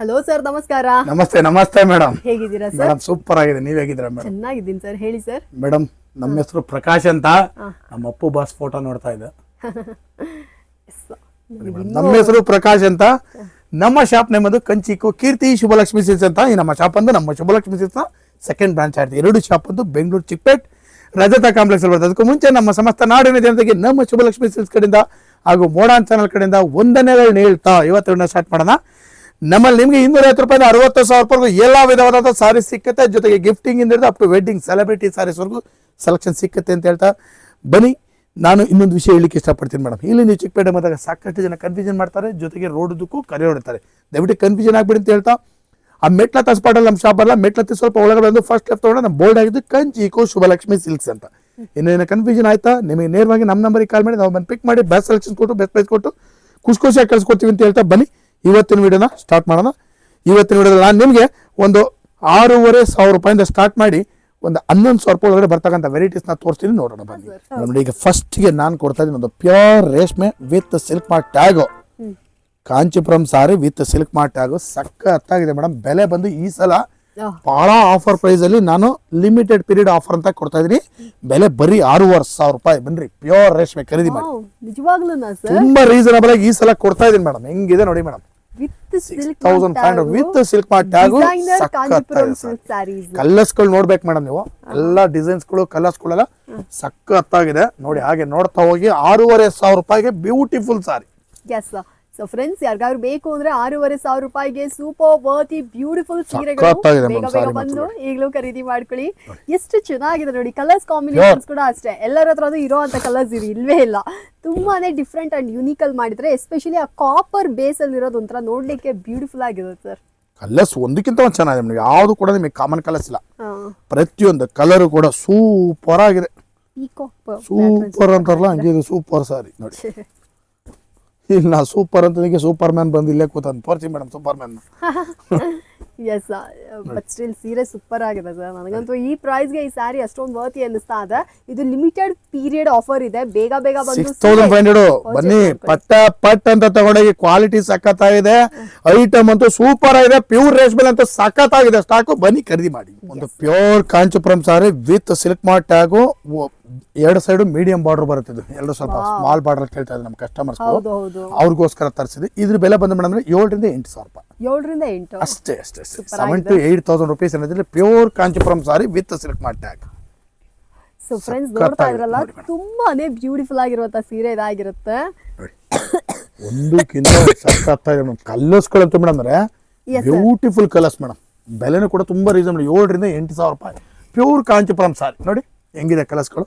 Hello sir ನಮಸ್ಕಾರ. ನಮಸ್ತೆ ನಮಸ್ತೆ ಮೇಡಮ್ ಹೇಗಿದ್ದೀರಾ ಸರ್ ಮೇಡಮ್ ಸೂಪರ್ ಆಗಿದೆ. ನೀವ್ ಹೇಗಿದ್ದೀರಾ ಮೇಡಮ್ ಚೆನ್ನಾಗಿದ್ದೀನಿ ಸರ್ ಹೇಳಿ ಸರ್ ಮೇಡಮ್ ನಮ್ಮ ಹೆಸರು ಪ್ರಕಾಶ್ ಅಂತ. ನಮ್ಮ ಅಪ್ಪು ಬಾಸ್ ಫೋಟೋ ನೋಡ್ತಾ ಇದ್ದೆ ನಮ್ಮ ಹೆಸರು ಪ್ರಕಾಶ್ ಅಂತ. ನಮ್ಮ ಶಾಪ್ ನೇಮ್ ಅದು ಕಂಚಿಕೋ ಕೀರ್ತಿ ಶುಭಲಕ್ಷ್ಮಿ ಸಿಲ್ಸ್ ಅಂತ. ಈ ನಮ್ಮ ಶಾಪ್ ಅಂದು ನಮ್ಮ ಶುಭಲಕ್ಷ್ಮಿ ಸಿಲ್ಸ್ ಸೆಕೆಂಡ್ ಬ್ರಾಂಚ್ ಆಯ್ತು ಎರಡು ಶಾಪ್ ಅಂದು ಬೆಂಗಳೂರು ಚಿಕ್ಕಪೇಟ್ ರಜತ ಕಾಂಪ್ಲೆಕ್ಸ್ ಅಲ್ಲಿ ಬರ್ತದೆ ಅದಕ್ಕೂ ಮುಂಚೆ ನಮ್ಮ ಸಮಸ್ತ ನಾಡಿನ ಜನತೆಗೆ ನಮ್ಮ ಶುಭಲಕ್ಷ್ಮಿ ಸಿಲ್ಸ್ ಕಡೆಯಿಂದ ಹಾಗೂ ಮೋಡಾನ್ ಚಾನಲ್ ಕಡೆಯಿಂದ ಒಂದನೇ ಹೇಳ್ತಾ ಇವತ್ತು ಸ್ಟಾರ್ಟ್ ಮಾಡೋಣ. ನಮ್ಮಲ್ಲಿ ನಿಮಗೆ ಇನ್ನೂರ ಐವತ್ತು ರೂಪಾಯಿ ಅರವತ್ತು ಸಾವಿರ ರೂಪಾಯಿ ಎಲ್ಲ ವಿಧವಾದ ಸಾರಿ ಸಿಕ್ಕತ್ತೆ. ಜೊತೆಗೆ ಗಿಫ್ಟಿಂಗ್ ಇಂದ ಅಪ್ ಟು ವೆಡ್ಡಿಂಗ್ ಸೆಲೆಬ್ರಿಟಿ ಸಾರೀಸ್ವರೆಗೂ ಸೆಲೆಕ್ಷನ್ ಸಿಕ್ಕತ್ತೆ ಅಂತ ಹೇಳ್ತಾ ಬನ್ನಿ. ನಾನು ಇನ್ನೊಂದು ವಿಷಯ ಹೇಳಲಿಕ್ಕೆ ಇಷ್ಟಪಡ್ತೀನಿ ಮೇಡಮ್. ಇಲ್ಲಿ ನೀವು ಚಿಕ್ಕಪೇಟೆ ಬಂದಾಗ ಸಾಕಷ್ಟು ಜನ ಕನ್ಫ್ಯೂಷನ್ ಮಾಡ್ತಾರೆ, ಜೊತೆಗೆ ರೋಡದಕ್ಕೂ ಕರೆ ಹೊಡಿತಾರೆ. ದಯವಿಟ್ಟು ಕನ್ಫ್ಯೂಷನ್ ಆಗ್ಬಿಡಿ ಅಂತ ಹೇಳ್ತಾ. ಆ ಮೆಟ್ಲ ತಸ್ಪಾಟಲ್ಲಿ ನಮ್ಮ ಶಾಪ್ ಅಲ್ಲ, ಮೆಟ್ಲತ್ತಿ ಸ್ವಲ್ಪ ಒಳಗಡೆ ಒಂದು ಫಸ್ಟ್ ಲೆಫ್ಟ್ ತೊಗೊಂಡು ನಮ್ಮ ಬೋರ್ಡ್ ಆಗಿದ್ದು ಈಕೋ, ಶುಭಲಕ್ಷ್ಮಿ ಸಿಲ್ಕ್ಸ್ ಅಂತ. ಇನ್ನೇನು ಕನ್ಫ್ಯೂಷನ್ ಆಯ್ತಾ, ನಿಮಗೆ ನೇರವಾಗಿ ನಮ್ಮ ನಂಬರಿಗೆ ಕಾಲ್ ಮಾಡಿ, ನಾವು ಬಂದು ಪಿಕ್ ಮಾಡಿ ಬೆಸ್ಟ್ ಸೆಲೆಕ್ಷನ್ ಕೊಟ್ಟು ಬೆಸ್ಟ್ ಪ್ರೈಸ್ ಕೊಟ್ಟು, ಖುಷಿ ಖುಷಿಯಾಗಿ ಕಳ್ಸ್ಕೊಡ್ತೀವಿ ಅಂತ ಹೇಳ್ತಾ ಬನ್ನಿ. ಇವತ್ತಿನ ವಿಡಿಯೋನ ಸ್ಟಾರ್ಟ್ ಮಾಡೋಣ. ಇವತ್ತಿನ ವಿಡಿಯೋದಲ್ಲಿ ನಾನು ನಿಮಗೆ ಒಂದು ಆರೂವರೆ ಸಾವಿರ ರೂಪಾಯಿಂದ ಸ್ಟಾರ್ಟ್ ಮಾಡಿ ಒಂದು ಹನ್ನೊಂದು ಸಾವಿರ ರೂಪಾಯಿ ಒಳಗಡೆ ಬರ್ತಕ್ಕಂಥ ವೆರೈಟೀಸ್ನ ತೋರಿಸ್ತೀನಿ ನೋಡೋಣ ಬನ್ನಿ. ನೋಡಿ ಈಗ ಫಸ್ಟ್ಗೆ ನಾನು ಕೊಡ್ತಾ ಇದ್ದೀನಿ ಒಂದು ಪ್ಯೂರ್ ರೇಷ್ಮೆ with silk mark tag Kanchipuram sari with silk mark tag ಸಖತ್ತಾಗಿದೆ ಮೇಡಮ್ ಬೆಲೆ ಬಂದು ಈ ಸಲ ಭಾಳ ಆಫರ್ ಪ್ರೈಸಲ್ಲಿ ನಾನು ಲಿಮಿಟೆಡ್ ಪೀರಿಯಡ್ ಆಫರ್ ಅಂತ ಕೊಡ್ತಾ ಇದ್ದೀನಿ. ಬೆಲೆ ಬರೀ ಆರೂವರೆ ಸಾವಿರ ರೂಪಾಯಿ. ಬನ್ರಿ ಪ್ಯೂರ್ ರೇಷ್ಮೆ ಖರೀದಿ ಮಾಡಿ. ತುಂಬ ರೀಸನಬಲ್ ಆಗಿ ಈ ಸಲ ಕೊಡ್ತಾ ಇದೀನಿ ಮೇಡಮ್ ಹೆಂಗಿದೆ ನೋಡಿ madam with silk thousand five hundred with silk mark tag ಕಲರ್ಸ್ಗಳು ನೋಡ್ಬೇಕು ಮೇಡಮ್ ನೀವು. ಎಲ್ಲ ಡಿಸೈನ್ಸ್ಗಳು ಕಲರ್ಸ್ಗಳೆಲ್ಲ ಸಖತ್ತಾಗಿದೆ. ನೋಡಿ ಹಾಗೆ ನೋಡ್ತಾ ಹೋಗಿ ಆರೂವರೆ ಸಾವಿರ ರೂಪಾಯಿಗೆ beautiful sari yes so friends ಯಾರಿಗಾದ್ರು ಬೇಕು ಅಂದ್ರೆ ಆರೂವರೆ ಸಾವಿರ ರೂಪಾಯಿಗೆ ಸೂಪರ್ ವರ್ತಿ ಬ್ಯೂಟಿಫುಲ್ ಸೀರೆಗಳು ಸಖತ್ತಾಗಿದೆ ಬೇಗ ಬೇಗ ಬಂದು ಈಗಲೂ ಖರೀದಿ ಮಾಡ್ಕೊಳ್ಳಿ. ಎಷ್ಟು ಚೆನ್ನಾಗಿದೆ ನೋಡಿ ಕಲರ್ಸ್ ಕಾಂಬಿನೇಷನ್ಸ್ ಕೂಡ ಅಷ್ಟೇ. ಎಲ್ಲರ ಹತ್ರ ಇರೋ ಅಂತ ಕಲರ್ಸ್ ಇರಿ ಇಲ್ವೇ ಇಲ್ಲ. ತುಂಬಾನೇ ಡಿಫ್ರೆಂಟ್ ಅಂಡ್ ಯುನಿಕ್ ಅಲ್ಲಿ ಮಾಡಿದ್ರೆ ಎಸ್ಪೆಷಲಿ ಆ ಕಾಪರ್ ಬೇಸ್ ಅಲ್ಲಿ ಇರೋದು ಒಂಥರ ನೋಡ್ಲಿಕ್ಕೆ ಬ್ಯೂಟಿಫುಲ್ ಆಗಿದೆ ಸರ್ ಕಲರ್ಸ್ ಒಂದಕ್ಕಿಂತ ಒಂದು ಚೆನ್ನಾಗಿದೆ ನಿಮಗೆ. ಯಾವುದು ಕೂಡ ನಿಮಗೆ ಕಾಮನ್ ಕಲರ್ಸ್ ಇಲ್ಲ. ಪ್ರತಿಯೊಂದು ಕಲರ್ ಕೂಡ ಸೂಪರ್ ಆಗಿದೆ. ಸೂಪರ್ ಅಂತಾರಲ್ಲ ಹಂಗೆ ಇದು ಸೂಪರ್ ಸಾರಿ. ನೋಡಿ. ಇಲ್ಲ ನಾ ಸೂಪರ್ ಅಂತ ಸೂಪರ್ ಮ್ಯಾನ್ ಬಂದಿಲ್ಲೇ ಇಲ್ಲೇ ಕೂತಂತ. ತೋರಿಸಿ madam super man yes but still ಸೀರೆ ಸೂಪರ್ ಆಗಿದೆ ಸರ್ ನನಗಂತೂ ಈ ಪ್ರೈಸ್ಗೆ ಈ ಸ್ಯಾರಿ ಅಷ್ಟೊಂದು ವರ್ತಿ ಅನ್ನಿಸ್ತಾ ಇದೆ. ಇದು ಲಿಮಿಟೆಡ್ ಪೀರಿಯಡ್ ಆಫರ್ ಇದೆ. ಬೇಗ ಬೇಗ ಬಂದು ಹಂಡ್ರೆಡ್ ಬನ್ನಿ ಪಟ್ಟ ಪಟ್ ಅಂತ ತಗೊಂಡೋಗಿ ಕ್ವಾಲಿಟಿ ಸಖತ್ತಾಗಿದೆ. ಐಟಮ್ ಅಂತೂ ಸೂಪರ್ ಆಗಿದೆ. ಪ್ಯೂರ್ ರೇಷ್ಮೆ ಅಂತೂ ಸಖತ್ತಾಗಿದೆ. ಸ್ಟಾಕು ಬನ್ನಿ ಖರೀದಿ ಮಾಡಿ. ಒಂದು pure Kanchipuram sari with silk mark tag ಎರಡು ಸೈಡು ಮೀಡಿಯಂ ಬಾರ್ಡರ್ ಬರುತ್ತೆ ಇದು. ಎರಡು ಸ್ವಲ್ಪ ಸ್ಮಾಲ್ ಬಾರ್ಡರ್ ಕೇಳ್ತಾ ಇದ್ದಾರೆ ನಮ್ಮ ಕಸ್ಟಮರ್ಸ್ ಅವ್ರಿಗೋಸ್ಕರ ತರಿಸಿದ್ವಿ ಇದ್ರ ಬೆಲೆ ಬಂದು ಮೇಡಮ್ ಏಳರಿಂದ ಎಂಟು ಸಾವಿರ ರೂಪಾಯಿ. ಏಳರಿಂದ ಎಂಟು. ಅಷ್ಟೇ ಅಷ್ಟೇ ಅಷ್ಟೇ. Seven to eight thousand rupees ಅನ್ನೋದ್ರಲ್ಲಿ pure Kanchipuram sari with silk mark tag so friends ನೋಡ್ತಾ ಇದ್ರಲ್ಲ ತುಂಬಾನೇ ಬ್ಯೂಟಿಫುಲ್ ಆಗಿರುವಂತ ಸೀರೆ ಇದಾಗಿರುತ್ತೆ. ನೋಡಿ ಒಂದಕ್ಕಿಂತ ಮೇಡಮ್. ಕಲರ್ಸ್ಗಳಂತೂ ಮೇಡಮ್ ಅಂದ್ರೆ ಬ್ಯೂಟಿಫುಲ್ ಕಲರ್ಸ್ ಮೇಡಮ್. ಬೆಲೆನೂ ಕೂಡ ತುಂಬಾ ರೀಸನಬಲ್ ಏಳರಿಂದ ಎಂಟು ಸಾವಿರ ರೂಪಾಯಿ. ಪ್ಯೂರ್ ಕಾಂಚಿಪುರಂ ಸಾರಿ ನೋಡಿ ಹೆಂಗಿದೆ ಕಲರ್ಸ್ಗಳು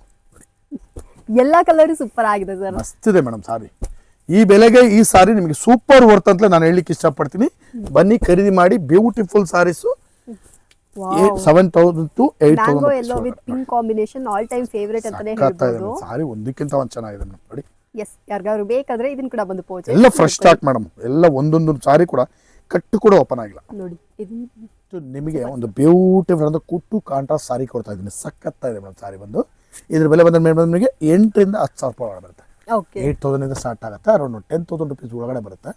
ಎಲ್ಲಾ ಕಲರ್ ಸೂಪರ್ ಆಗಿದೆ ಸರ್ ಮಸ್ತಿದೆ ಮೇಡಮ್ ಸಾರಿ ಈ ಬೆಲೆಗೆ ಈ ಸಾರಿ ನಿಮಗೆ ಸೂಪರ್ ವರ್ತ್ ಅಂತ ನಾನು ಹೇಳಲಿಕ್ಕೆ ಇಷ್ಟಪಡ್ತೀನಿ. ಬನ್ನಿ ಖರೀದಿ ಮಾಡಿ beautiful saris seven thousand to eight thousand sari ಒಂದಕ್ಕಿಂತ ಒಂದು ಚೆನ್ನಾಗಿದೆ ನೋಡಿ. ಎಸ್ ಯಾರಿಗಾದ್ರು ಬೇಕಾದ್ರೆ ಇದನ್ನ ಕೂಡ ಬಂದು ಪೋಚೆ ಎಲ್ಲ ಫ್ರೆಶ್ ಸ್ಟಾಕ್ ಮೇಡಮ್. ಎಲ್ಲ ಒಂದೊಂದು ಸಾರಿ ಕೂಡ ಕಟ್ಟು ಕೂಡ ಓಪನ್ ಆಗಿಲ್ಲ. ನೋಡಿ ನಿಮಗೆ ಒಂದು ಬ್ಯೂಟಿಫುಲ್ ಅಂದ್ರೆ ಕುಟ್ಟು ಕಾಂಟ್ರಾಸ್ಟ್ ಸಾರಿ ಕೊಡ್ತಾ ಇದ್ದೀನಿ. ಸಖತ್ತಾಗಿದೆ ಮೇಡಮ್ ಸಾರಿ ಬಂದು. ಇದ್ರ ಬೆಲೆ ಬಂದ ಮೇಲೆ ನಿಮಗೆ ಎಂಟರಿಂದ ಹತ್ತು ಸಾವಿರ ರೂಪಾಯಿ ಬರುತ್ತೆ. ಓಕೆ ಏಯ್ಟ್ ತೌಸಂಡಿಂದ ಸ್ಟಾರ್ಟ್ ಆಗುತ್ತೆ. ಅರೌಂಡ್ ಟೆನ್ ತೌಸಂಡ್ ರುಪೀಸ್ ಒಳಗಡೆ ಬರುತ್ತೆ.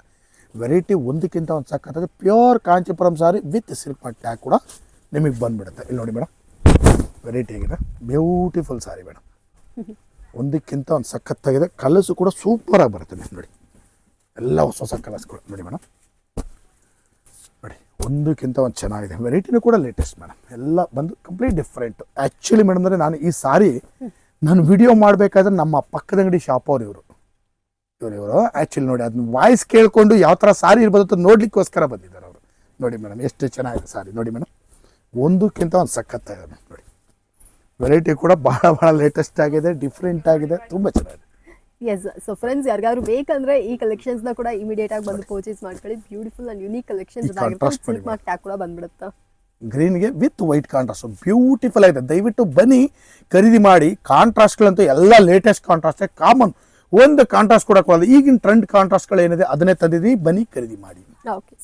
ವೆರೈಟಿ ಒಂದಕ್ಕಿಂತ ಒಂದು ಸಖತ್ತಾಗಿದೆ pure Kanchipuram sari with silk tag ಕೂಡ ನಿಮಗೆ ಬಂದ್ಬಿಡುತ್ತೆ. ಇಲ್ಲಿ ನೋಡಿ ಮೇಡಮ್ ವೆರೈಟಿ ಆಗಿದೆ. ಬ್ಯೂಟಿಫುಲ್ ಸಾರಿ ಮೇಡಮ್ ಒಂದಕ್ಕಿಂತ ಒಂದು ಸಖತ್ತಾಗಿದೆ. ಕಲರ್ಸು ಕೂಡ ಸೂಪರಾಗಿ ಬರುತ್ತೆ ನಿಮ್ಗೆ ನೋಡಿ. ಎಲ್ಲ ಹೊಸ ಹೊಸ ಕಲರ್ಸ್ಗಳು ನೋಡಿ ಮೇಡಮ್ ನೋಡಿ ಒಂದಕ್ಕಿಂತ ಒಂದು ಚೆನ್ನಾಗಿದೆ. ವೆರೈಟಿನೂ ಕೂಡ ಲೇಟೆಸ್ಟ್ ಮೇಡಮ್ ಎಲ್ಲ ಬಂದು ಕಂಪ್ಲೀಟ್ ಡಿಫ್ರೆಂಟು ಆ್ಯಕ್ಚುಲಿ ಮೇಡಮ್ ಅಂದರೆ ನಾನು ಈ ಸಾರಿ ನಾನು ವಿಡಿಯೋ ಮಾಡಬೇಕಾದ್ರೆ ನಮ್ಮ ಪಕ್ಕದ ಅಂಗಡಿ ಶಾಪ್ ಅವ್ರು ಇವರು. ಇವರು ಇವರು. ಆ್ಯಕ್ಚುಲಿ ನೋಡಿ ಅದನ್ನ ವಾಯ್ಸ್ ಕೇಳಿಕೊಂಡು ಯಾವ ಥರ ಸಾರಿ ಇರ್ಬೋದು ಅಂತ ನೋಡ್ಲಿಕ್ಕೋಸ್ಕರ ಬಂದಿದ್ದಾರೆ ಅವರು. ನೋಡಿ ಮೇಡಮ್ ಎಷ್ಟು ಚೆನ್ನಾಗಿದೆ ಸಾರಿ. ನೋಡಿ ಮೇಡಮ್ ಒಂದಕ್ಕಿಂತ ಒಂದು ಸಖತ್ತಾಗಿದೆ ಮೇಡಮ್ ನೋಡಿ. ವೆರೈಟಿ ಕೂಡ ಭಾಳ ಭಾಳ ಲೇಟೆಸ್ಟ್ ಆಗಿದೆ ಡಿಫ್ರೆಂಟ್ ಆಗಿದೆ ತುಂಬ ಚೆನ್ನಾಗಿದೆ. ಎಸ್ ಸೊ ಫ್ರೆಂಡ್ಸ್ ಯಾರಿಗಾದ್ರು ಬೇಕಂದ್ರೆ ಈ ಕಲೆಕ್ಷನ್ಸ್ನ ನ ಕೂಡ ಇಮಿಡಿಯೇಟ್ ಆಗಿ ಬಂದು ಪರ್ಚೇಸ್ ಮಾಡ್ಕೊಳ್ಳಿ. Beautiful and unique collections silk mark tag ಕೂಡ ಬಂದ್ಬಿಡುತ್ತೆ. ಗ್ರೀನ್ಗೆ ವಿತ್ ವೈಟ್ ಕಾಂಟ್ರಾಸ್ಟ್. ಬ್ಯೂಟಿಫುಲ್ ಆಗಿದೆ. ದಯವಿಟ್ಟು ಬನ್ನಿ, ಖರೀದಿ ಮಾಡಿ. ಕಾಂಟ್ರಾಸ್ಟ್ಗಳಂತೂ ಎಲ್ಲ ಲೇಟೆಸ್ಟ್ ಕಾಂಟ್ರಾಸ್ಟೇ ಕಾಮನ್ ಒಂದು ಕಾಂಟ್ರಾಸ್ಟ್ ಕೂಡ ಕೊಡಲ್ಲ. ಈಗಿನ ಟ್ರೆಂಡ್ ಕಾಂಟ್ರಾಸ್ಟ್ಗಳು ಏನಿದೆ ಅದನ್ನೇ ತಂದಿದ್ದೀವಿ ಬನ್ನಿ, ಖರೀದಿ ಮಾಡಿ. ಓಕೆ